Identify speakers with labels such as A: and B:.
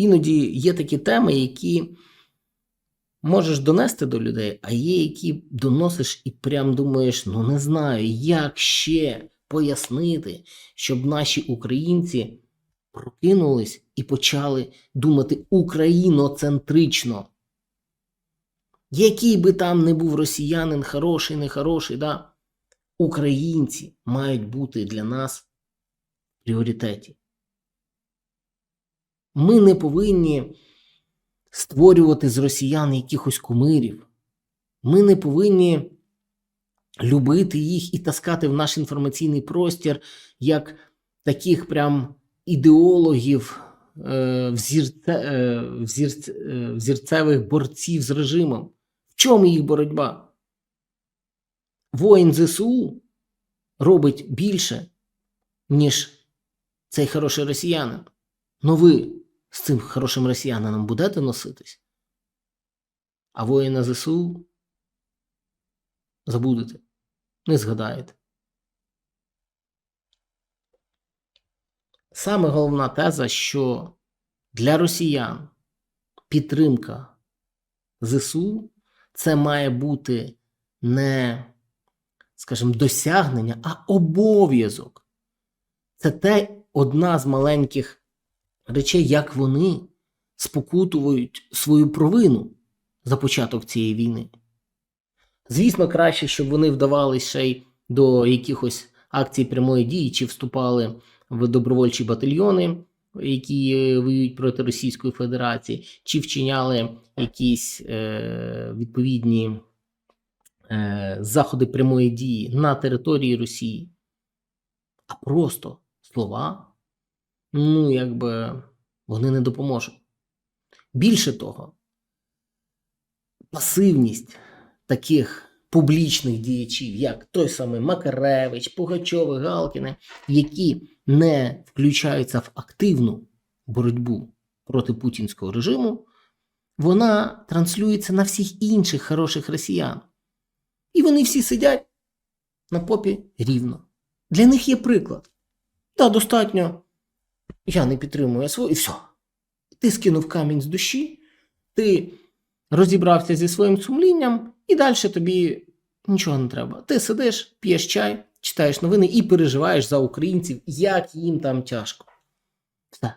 A: іноді є такі теми, які можеш донести до людей, а є, які доносиш і прям думаєш, ну не знаю, як ще пояснити, щоб наші українці прокинулись і почали думати україноцентрично. Який би там не був росіянин, хороший, нехороший, да? українці мають бути для нас в пріоритеті. Ми не повинні створювати з росіян якихось кумирів. Ми не повинні любити їх і таскати в наш інформаційний простір як таких прям ідеологів, е, взірце, е, взірце, взірцевих борців з режимом. В чому їх боротьба? Воїн ЗСУ робить більше, ніж цей хороший росіянин. Ну ви з цим хорошим росіянином будете носитись? А воїна ЗСУ забудете, не згадаєте. Саме головна теза, що для росіян підтримка ЗСУ це має бути не, скажімо, досягнення, а обов'язок. Це те одна з маленьких речей, як вони спокутують свою провину за початок цієї війни. Звісно, краще, щоб вони вдавались ще й до якихось акцій прямої дії чи вступали в добровольчі батальйони, які е, воюють проти Російської Федерації, чи вчиняли якісь е, відповідні е, заходи прямої дії на території Росії, а просто слова, ну, якби вони не допоможуть. Більше того, пасивність таких публічних діячів, як той самий Макаревич, Пугачов, Галкіни, які не включаються в активну боротьбу проти путінського режиму, вона транслюється на всіх інших хороших росіян. І вони всі сидять на попі рівно. Для них є приклад. Та достатньо. Я не підтримую СВО, і все. Ти скинув камінь з душі, ти розібрався зі своїм сумлінням, і далі тобі нічого не треба. Ти сидиш, п'єш чай, читаєш новини і переживаєш за українців, як їм там тяжко. Все.